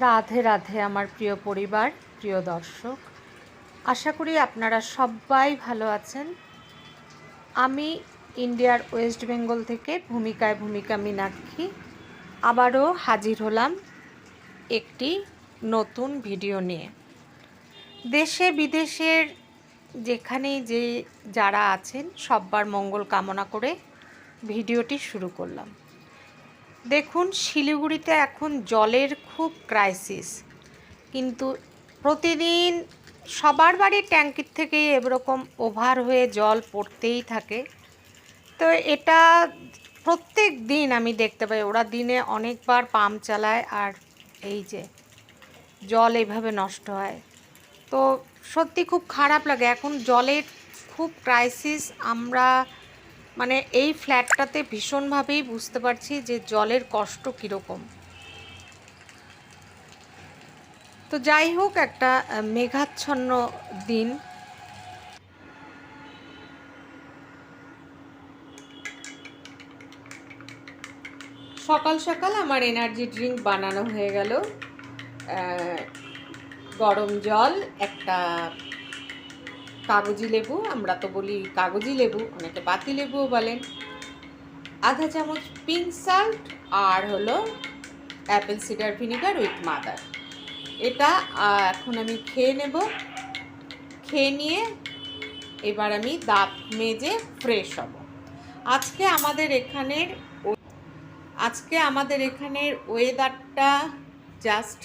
রাধে রাধে আমার প্রিয় পরিবার, প্রিয় দর্শক। আশা করি আপনারা সবাই ভালো আছেন। আমি ইন্ডিয়ার ওয়েস্ট বেঙ্গল থেকে ভূমিকায় ভূমিকা মীনাক্ষী। আবারও হাজির হলাম একটি নতুন ভিডিও নিয়ে। দেশে বিদেশের যেখানেই যে যারা আছেন, সব্বার মঙ্গল কামনা করে ভিডিওটি শুরু করলাম। দেখুন, শিলিগুড়িতে এখন জলের খুব ক্রাইসিস কিন্তু প্রতিদিন সবার বাড়ির ট্যাঙ্কির থেকে এরকম ওভার হয়ে জল পড়তেই থাকে। তো এটা প্রত্যেক দিন আমি দেখতে পাই, ওরা দিনে অনেকবার পাম্প চালায় আর এই যে জল এইভাবে নষ্ট হয়। তো সত্যি খুব খারাপ লাগে। এখন জলের খুব ক্রাইসিস আমরা মানে এই ফ্ল্যাটটাতে ভীষণভাবেই বুঝতে পারছি যে জলের কষ্ট কীরকম। তো যাই হোক, একটা মেঘাচ্ছন্ন দিন। সকাল সকাল আমার এনার্জি ড্রিঙ্ক বানানো হয়ে গেল। গরম জল, একটা কাগজি লেবু, আমরা তো বলি কাগজি লেবু, অনেকে বাতি লেবুও বলেন। আধা চামচ পিঙ্ক সল্ট আর হলো apple cider vinegar with mother এটা এখন আমি খেয়ে নেব। খেয়ে নিয়ে এবার আমি দাঁত মেজে ফ্রেশ হব। আজকে আমাদের এখানের আজকে আমাদের এখানের ওয়েদারটা জাস্ট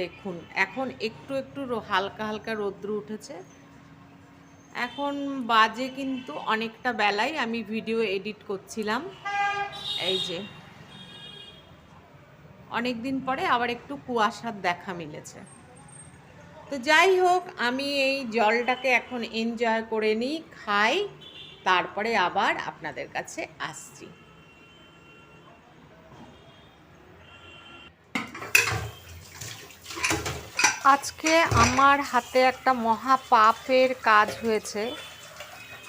দেখুন, এখন একটু একটু হালকা হালকা রৌদ্র উঠেছে। এখন বাজে কিন্তু অনেকটা বেলায় আমি ভিডিও এডিট করছিলাম। এই যে। অনেক দিন পরে আবার একটু কুয়াশার দেখা মিলেছে। তো যাই হোক, আমি এই জলটাকে এখন এনজয় করে নিই, খাই, তারপরে আবার আপনাদের কাছে আসছি। আজকে আমার হাতে একটা মহা পাপের কাজ হয়েছে।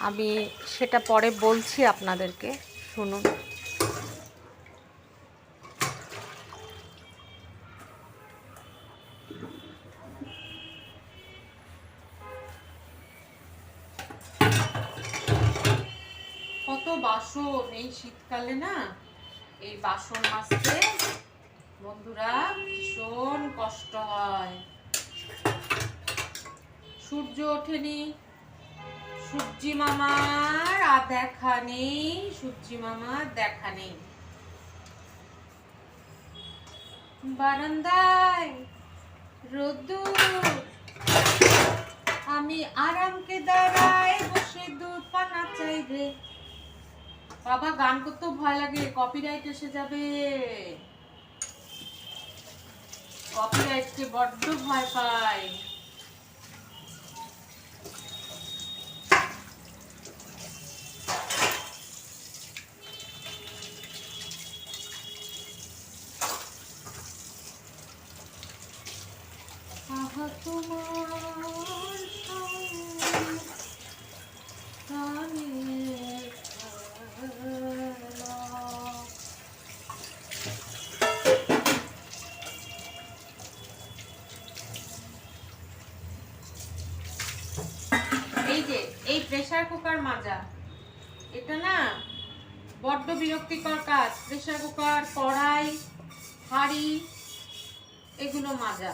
আমি সেটা পরে বলছি আপনাদেরকে, শুনুন। কত বাসন এই শীতকালে না? এই বাসন মাজতে বন্ধুরা ভীষণ কষ্ট হয় সূর্য ওঠেনি। সূর্যি মামার আর দেখা নেই। সূর্যি মামার দেখা নেই। বারান্দায় রোদ্দুর। আমি আরামকে দাঁড়ায় বসে দুধ পানা চাই রে বাবা, গান করতেও ভয় লাগে। কপিরাইট এসে যাবে। কপিরাইটকে বড্ড ভয় পাই আহা তোমার সন্ধানে খেলা। এই প্রেসার কুকার মাজা। এটা না বড্ড বিরক্তিকর কাজ। প্রেসার কুকার কড়াই হাঁড়ি এগুলো মাজা।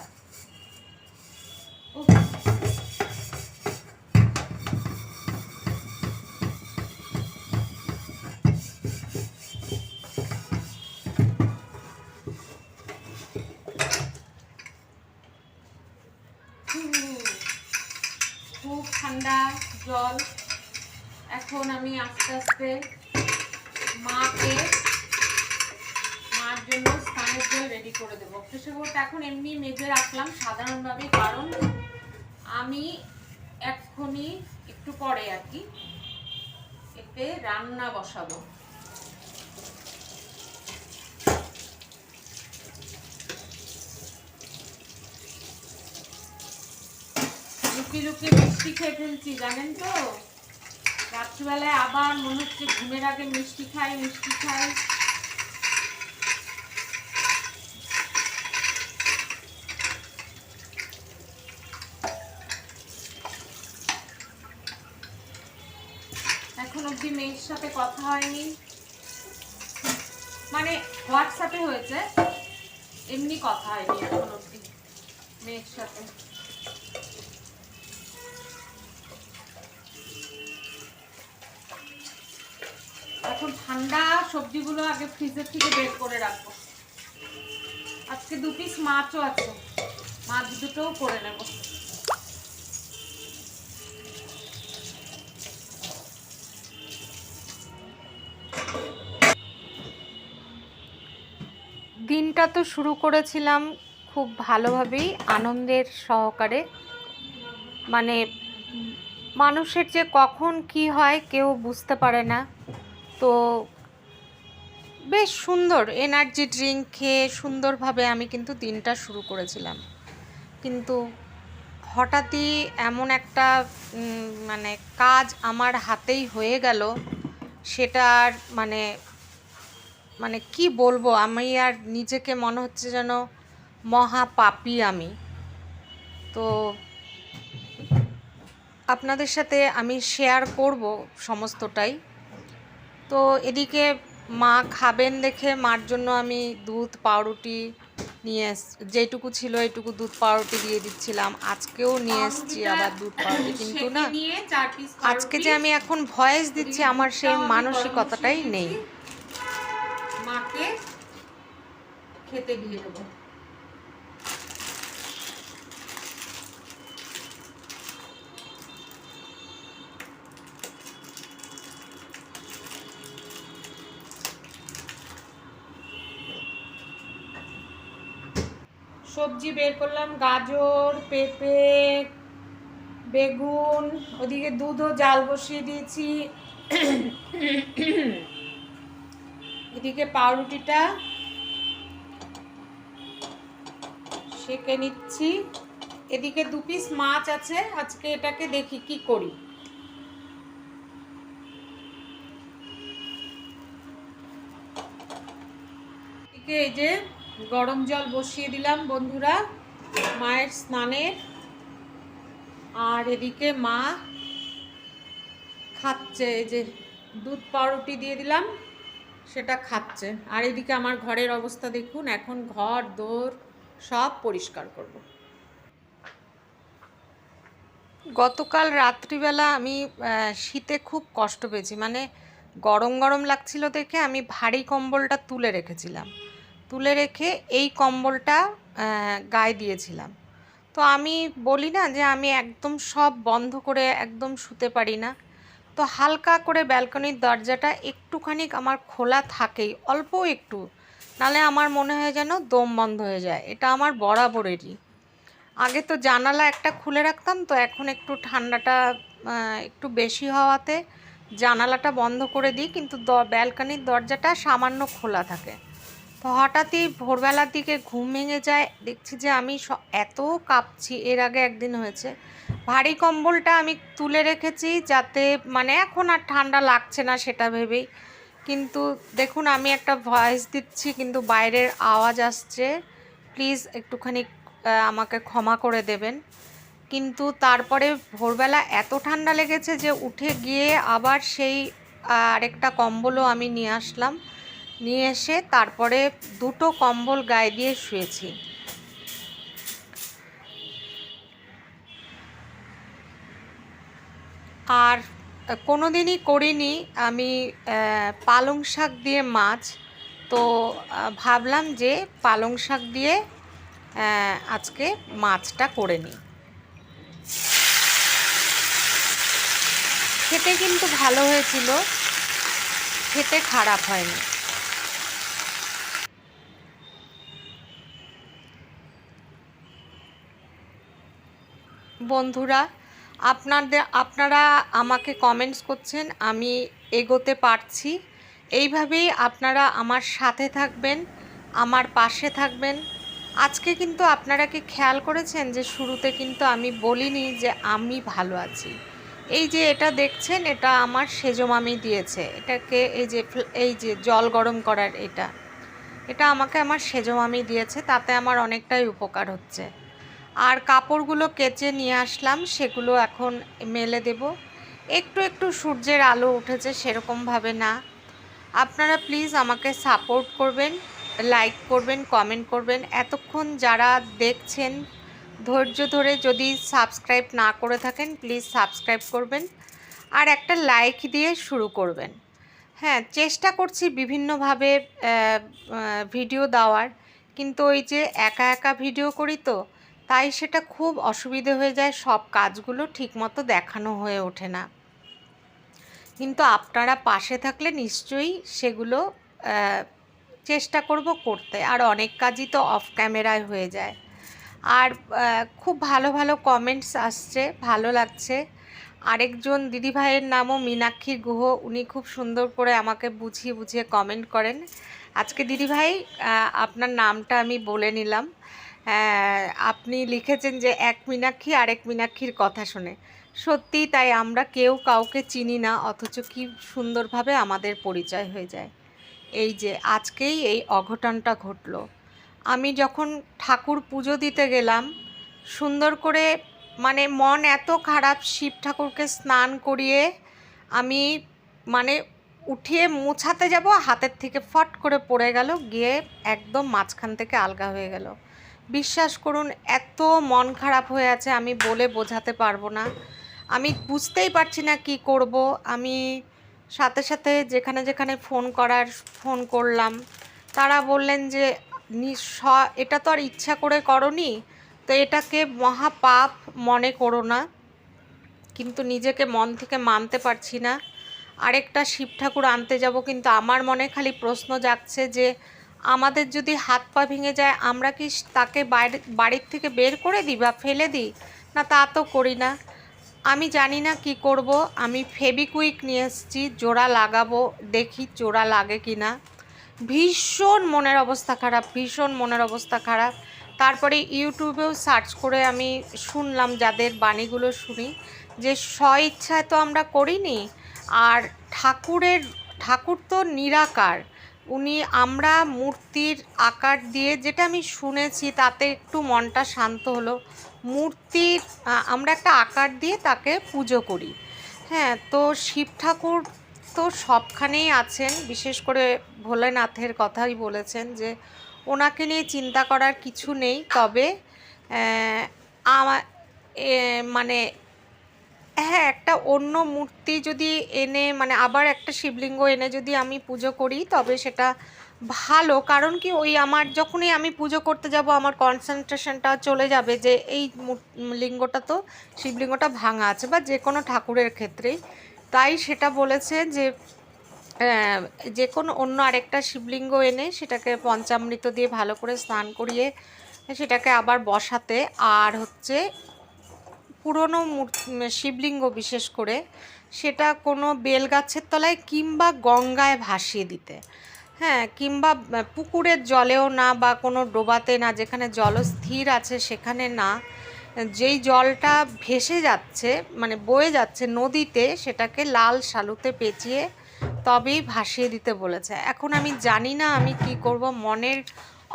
এখন আমি আস্তে আস্তে মাকে, মার জন্য স্নানের জল রেডি করে দেবো। প্রেশার এখন এমনি মেজে রাখলাম সাধারণভাবে, কারণ আমি এক্ষুনি একটু পরে আর কি এতে রান্না বসাবো। লুকিয়ে লুকিয়ে মিষ্টি খেয়ে ফেলছি, জানেন তো? রাত্রিবেলায় আবার মনে হচ্ছে ঘুমের আগে মিষ্টি খাই মিষ্টি খাই। এখন অব্দি মেয়ের সাথে কথা হয়নি। মানে হোয়াটসঅ্যাপে হয়েছে, এমনি কথা হয়নি এখন অব্দি মেয়ের সাথে। ঠান্ডা সবজিগুলো আগে ফ্রিজের থেকে বের করে রাখব। আজকে দু পিস মাছও আছে। মাছ দুটোও করে নেব। দিনটা তো শুরু করেছিলাম খুব ভালোভাবেই, আনন্দের সহকারে। মানে মানুষের যে কখন কি হয় কেউ বুঝতে পারে না। তো বেশ সুন্দর এনার্জি ড্রিঙ্ক খেয়ে সুন্দরভাবে আমি কিন্তু দিনটা শুরু করেছিলাম। কিন্তু হঠাৎই এমন একটা মানে কাজ আমার হাতেই হয়ে গেল, সেটা আর মানে মানে কি বলব, আমি আর নিজেকে মনে হচ্ছে যেন মহা পাপী আমি। তো আপনাদের সাথে আমি শেয়ার করব সমস্তটাই। তো এদিকে মা খাবেন দেখে মার জন্য আমি দুধ পাউরুটি নিয়ে এস যেটুকু ছিল এইটুকু দুধ পাউরুটি দিয়ে দিচ্ছিলাম। আজকেও নিয়ে এসেছি আবার দুধ পাউরুটি কিন্তু না। আজকে যে আমি এখন ভয়েস দিচ্ছি আমার সেই মানসিকতাটাই নেই। মাকে খেতে দিয়ে দেবো। সবজি বের করলাম, গাজর, পেঁপে, বেগুন, ওদিকে দুধও জাল বসিয়ে দিয়েছি। এদিকে পাউরুটিটা সেকে নিচ্ছি। এদিকে দু পিস মাছ আছে, আজকে এটাকে দেখি কি করি। এই যে গরম জল বসিয়ে দিলাম বন্ধুরা, মায়ের স্নানের। আর এদিকে মা খাচ্ছে, এই যে দুধ পাউরুটি দিয়ে দিলাম, সেটা খাচ্ছে। আর এদিকে আমার ঘরের অবস্থা দেখুন, এখন ঘর, দোর সব পরিষ্কার করব। গতকাল রাত্রিবেলা আমি শীতে খুব কষ্ট পেয়েছি। মানে গরম গরম লাগছিল দেখে আমি ভারী কম্বলটা তুলে রেখেছিলাম। তুলে রেখে এই কম্বলটা গায়ে দিয়েছিলাম। তো আমি বলি না যে আমি একদম সব বন্ধ করে একদম শুতে পারি না। তো হালকা করে ব্যালকনির দরজাটা একটুখানি আমার খোলা থাকেই, অল্প একটু। নালে আমার মনে হয় যেন দম বন্ধ হয়ে যায়, এটা আমার বরাবরেরই। আগে তো জানালা একটা খুলে রাখতাম, তো এখন একটু ঠান্ডাটা একটু বেশি হওয়াতে জানালাটা বন্ধ করে দিই, কিন্তু দ- ব্যালকনির দরজাটা সামান্য খোলা থাকে। হঠাৎই ভোরবেলার দিকে ঘুম ভেঙে যায়। দেখছি যে আমি এত কাঁপছি। এর আগে একদিন হয়েছে। ভারী কম্বলটা আমি তুলে রেখেছি যাতে মানে এখন আর ঠান্ডা লাগছে না সেটা ভেবেই। কিন্তু দেখুন, আমি একটা ভয়েস দিচ্ছি, কিন্তু বাইরের আওয়াজ আসছে। প্লিজ একটুখানি আমাকে ক্ষমা করে দেবেন। কিন্তু তারপরে ভোরবেলা এত ঠান্ডা লেগেছে যে উঠে গিয়ে আবার সেই আরেকটা কম্বলও আমি নিয়ে আসলাম। নিয়ে এসে তারপরে দুটো কম্বল গায়ে দিয়ে শুয়েছি। আর কোনো দিনই করিনি আমি পালং শাক দিয়ে মাছ। তো ভাবলাম যে পালং শাক দিয়ে আজকে মাছটা করে নিই। খেতে কিন্তু ভালো হয়েছিল। খেতে খারাপ হয়নি। বন্ধুরা, আপনাদের, আপনারা আমাকে কমেন্টস করছেন, আমি এগোতে পারছি। এইভাবেই আপনারা আমার সাথে থাকবেন, আমার পাশে থাকবেন। আজকে কিন্তু আপনারা কি খেয়াল করেছেন যে শুরুতে কিন্তু আমি বলিনি যে আমি ভালো আছি? এই যে এটা দেখছেন, এটা আমার সেজো মামি দিয়েছে। এটাকে এই যে এই যে জল গরম করার এটা এটা আমাকে আমার সেজো মামি দিয়েছে, তাতে আমার অনেকটাই উপকার হচ্ছে। আর কাপড়গুলো কেচে নিয়ে আসলাম, সেগুলো এখন মেলে দেব। একটু একটু সূর্যের আলো উঠেছে সেরকমভাবে না। আপনারা প্লিজ আমাকে সাপোর্ট করবেন, লাইক করবেন, কমেন্ট করবেন। এতক্ষণ যারা দেখছেন, ধৈর্য ধরে যদি সাবস্ক্রাইব না করে থাকেন, প্লিজ সাবস্ক্রাইব করবেন আর একটা লাইক দিয়ে শুরু করবেন। হ্যাঁ চেষ্টা করছি বিভিন্নভাবে ভিডিও দেওয়ার। কিন্তু ওই যে একা একা ভিডিও করি তো তাই সেটা খুব অসুবিধে হয়ে যায়, সব কাজগুলো ঠিকমতো দেখানো হয়ে ওঠে না। কিন্তু আপনারা পাশে থাকলে নিশ্চয়ই সেগুলো চেষ্টা করব করতে। আর অনেক কাজই তো অফ ক্যামেরায় হয়ে যায়। আর খুব ভালো ভালো কমেন্টস আসছে, ভালো লাগছে। আরেকজন দিদিভাইয়ের নামও মীনাক্ষী গুহ, উনি খুব সুন্দর করে আমাকে বুঝিয়ে বুঝিয়ে কমেন্ট করেন। আজকে দিদিভাই আপনার নামটা আমি বলে নিলাম। আপনি লিখেছেন যে এক মীনাক্ষী আরেক মীনাক্ষীর কথা শুনে। সত্যি তাই আমরা কেউ কাউকে চিনি না, অথচ কি সুন্দরভাবে আমাদের পরিচয় হয়ে যায়। এই যে, আজকেই এই অঘটনটা ঘটলো। আমি যখন ঠাকুর পুজো দিতে গেলাম, সুন্দর করে মানে মন এত খারাপ, শিব ঠাকুরকে স্নান করিয়ে আমি মানে উঠিয়ে মোছাতে যাব, হাতের থেকে ফট করে পড়ে গেল, গিয়ে একদম মাঝখান থেকে আলগা হয়ে গেল। বিশ্বাস করুন, এত মন খারাপ হয়ে আছে, আমি বলে বোঝাতে পারব না। আমি বুঝতেই পারছি না কি করব। আমি সাথে সাথে যেখানে যেখানে ফোন করার, ফোন করলাম, তারা বললেন যে এটা তো আর ইচ্ছা করে করনি, তো এটাকে মহাপাপ মনে করো না। কিন্তু নিজেকে মন থেকে মানতে পারছি না। আরেকটা শিব ঠাকুর আনতে যাব, কিন্তু আমার মনে খালি প্রশ্ন জাগছে যে আমাদের যদি হাত পা ভেঙে যায়, আমরা কি তাকে বাইরে, বাড়ির থেকে বের করে দিই বা ফেলে দিই? না, তা তো করি না। আমি জানি না কি করব। আমি ফেবিকুইক নিয়ে এসেছি, জোড়া লাগাবো, দেখি জোড়া লাগে কি না। ভীষণ মনের অবস্থা খারাপ, ভীষণ মনের অবস্থা খারাপ। তারপরে ইউটিউবেও সার্চ করে আমি শুনলাম, যাদের বাণীগুলো শুনি, যে স্ব ইচ্ছায় তো আমরা করিনি, আর ঠাকুরের, ঠাকুর তো নিরাকার। উনি আমরা মূর্তির আকার দিয়ে যেটা আমি শুনেছি তাতে একটু মনটা শান্ত হলো। মূর্তির আমরা একটা আকার দিয়ে তাকে পুজো করি। হ্যাঁ তো শিব ঠাকুর তো সবখানেই আছেন, বিশেষ করে ভোলেনাথের কথাই বলেছেন যে ওনাকে নিয়ে চিন্তা করার কিছু নেই। তবে মানে হ্যাঁ একটা অন্য মূর্তি যদি এনে মানে আবার একটা শিবলিঙ্গ এনে যদি আমি পুজো করি, তবে সেটা ভালো। কারণ কি, ওই আমার যখনই আমি পুজো করতে যাব, আমার কনসেন্ট্রেশনটা চলে যাবে যে এই লিঙ্গটা তো শিবলিঙ্গটা ভাঙা আছে বা যে কোনো ঠাকুরের ক্ষেত্রেই। তাই সেটা বলেছে যে যে কোনো অন্য আরেকটা শিবলিঙ্গ এনে সেটাকে পঞ্চামৃত দিয়ে ভালো করে স্নান করিয়ে, সেটাকে আবার বসাতে। আর হচ্ছে পুরনো শিবলিঙ্গ বিশেষ করে, সেটা কোনো বেলগাছের তলায় কিংবা গঙ্গায় ভাসিয়ে দিতে। হ্যাঁ কিংবা পুকুরের জলেও না বা কোনো ডোবাতে না, যেখানে জল স্থির আছে, সেখানে না। যেই জলটা ভেসে যাচ্ছে মানে বয়ে যাচ্ছে নদীতে, সেটাকে লাল শালুতে পেঁচিয়ে তবেই ভাসিয়ে দিতে বলেছে। এখন আমি জানি না আমি কি করব, মনের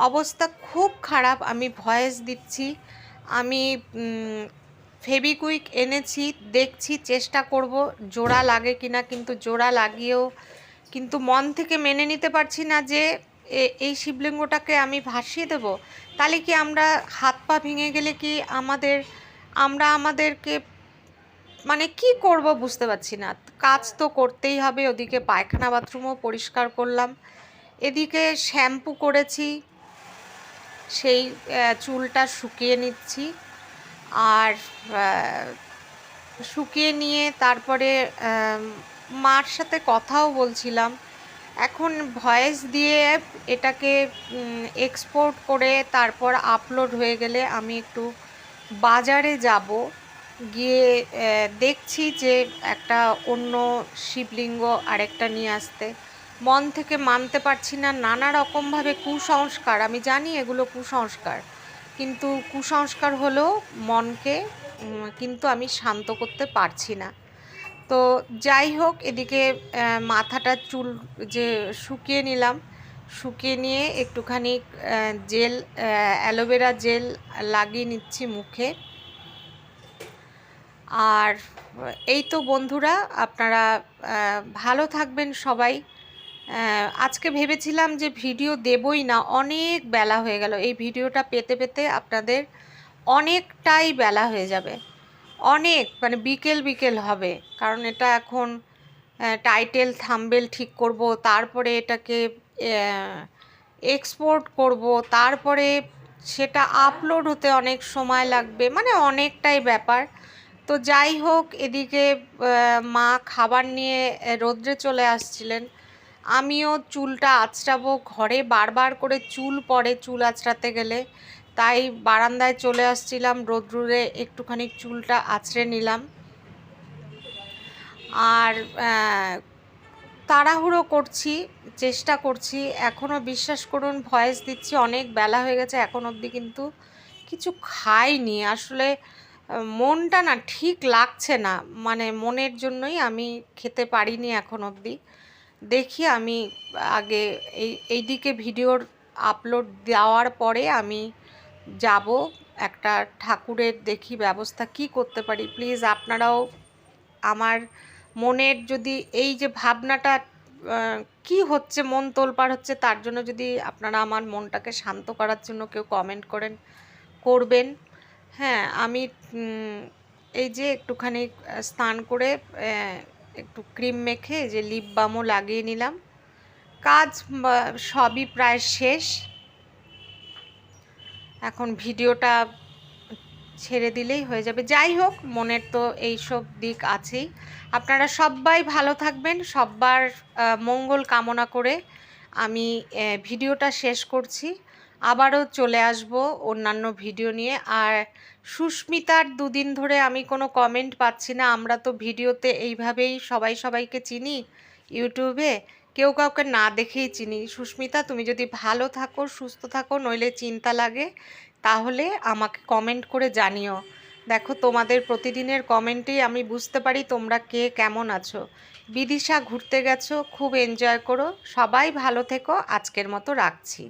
অবস্থা খুব খারাপ, আমি ভয়েস দিচ্ছি। আমি ফেবিকুইক এনেছি, দেখছি, চেষ্টা করব, জোড়া লাগে কিনা, কিন্তু জোড়া লাগিয়েও কিন্তু মন থেকে মেনে নিতে পারছি না যে এই শিবলিঙ্গটাকে আমি ভাসিয়ে দেব। তাহলে কি আমরা হাত পা ভেঙে গেলে কি আমাদের, আমরা আমাদেরকে মানে কি করব বুঝতে পারছি না। কাজ তো করতেই হবে, ওদিকে পায়খানা বাথরুমও পরিষ্কার করলাম। এদিকে শ্যাম্পু করেছি, সেই চুলটা শুকিয়ে নিচ্ছি। আর শুকিয়ে নিয়ে তারপরে মার সাথে কথাও বলছিলাম। এখন ভয়েস দিয়ে এটাকে এক্সপোর্ট করে তারপর আপলোড হয়ে গেলে আমি একটু বাজারে যাব। গিয়ে দেখছি যে একটা অন্য শিবলিঙ্গ আরেকটা নিয়ে আসতে। মন থেকে মানতে পারছি না, নানা রকমভাবে কুসংস্কার, আমি জানি এগুলো কুসংস্কার। কিন্তু কুসংস্কার হলেও মনকে কিন্তু আমি শান্ত করতে পারছি না। তো যাই হোক, এদিকে মাথাটা চুল যে শুকিয়ে নিলাম, শুকিয়ে নিয়ে একটুখানি জেল অ্যালোভেরা জেল লাগিয়ে নিচ্ছি মুখে। আর এই তো বন্ধুরা, আপনারা ভালো থাকবেন সবাই। আজকে ভেবেছিলাম যে ভিডিও দেবই না, অনেক বেলা হয়ে গেল। এই ভিডিওটা পেতে পেতে আপনাদের অনেকটাই বেলা হয়ে যাবে। অনেক মানে বিকেল বিকেল হবে, কারণ এটা এখন টাইটেল থাম্বেল ঠিক করব, তারপরে এটাকে এক্সপোর্ট করব, তারপরে সেটা আপলোড হতে অনেক সময় লাগবে মানে অনেকটাই ব্যাপার। তো যাই হোক, এদিকে মা খাবার নিয়ে রোদ্রে চলে আসছিলেন। আমিও চুলটা আঁচড়াবো ঘরে, বারবার করে চুল পড়ে চুল আঁচড়াতে গেলে। তাই বারান্দায় চলে আসছিলাম, রোদ্রুরে একটুখানি চুলটা আঁচড়ে নিলাম। আর তাড়াহুড়ো করছি, চেষ্টা করছি। এখনও বিশ্বাস করুন, ভয়েস দিচ্ছি, অনেক বেলা হয়ে গেছে, এখন অবধি কিন্তু কিছু খাইনি। আসলে, মনটা না ঠিক লাগছে না। মানে মনের জন্যই আমি খেতে পারিনি এখন অবধি। দেখি আমি আগে এই এইদিকে ভিডিওর আপলোড দেওয়ার পরে আমি যাব একটা ঠাকুরের দেখি ব্যবস্থা কি করতে পারি। প্লিজ আপনারাও আমার মনের যদি এই যে ভাবনাটা কি হচ্ছে, মন তোলপাড় হচ্ছে, তার জন্য যদি আপনারা আমার মনটাকে শান্ত করার জন্য কেউ কমেন্ট করেন, করবেন। হ্যাঁ আমি এই যে একটুখানি স্নান করে একটু ক্রিম মেখে যে লিপ বামও লাগিয়ে নিলাম। কাজ সবই প্রায় শেষ। এখন ভিডিওটা ছেড়ে দিলেই হয়ে যাবে। যাই হোক, মনের তো এই সব দিক আছেই। আপনারা সবাই ভালো থাকবেন সব্বার মঙ্গল কামনা করে আমি ভিডিওটা শেষ করছি। আবারও চলে আসব অন্যান্য ভিডিও নিয়ে। আর সুস্মিতার দুদিন ধরে আমি কোনো কমেন্ট পাচ্ছি না। আমরা তো ভিডিওতে এইভাবেই সবাই সবাইকে চিনি ইউটিউবে। কেউ কাউকে না দেখেই চিনি। সুস্মিতা, তুমি যদি ভালো থাকো, সুস্থ থাকো, নইলে চিন্তা লাগে, তাহলে আমাকে কমেন্ট করে জানিও। দেখো, তোমাদের প্রতিদিনের কমেন্টেই আমি বুঝতে পারি তোমরা কে কেমন আছো। বিদিশা, ঘুরতে গেছো, খুব এনজয় করো। সবাই ভালো থেকো। আজকের মতো রাখছি।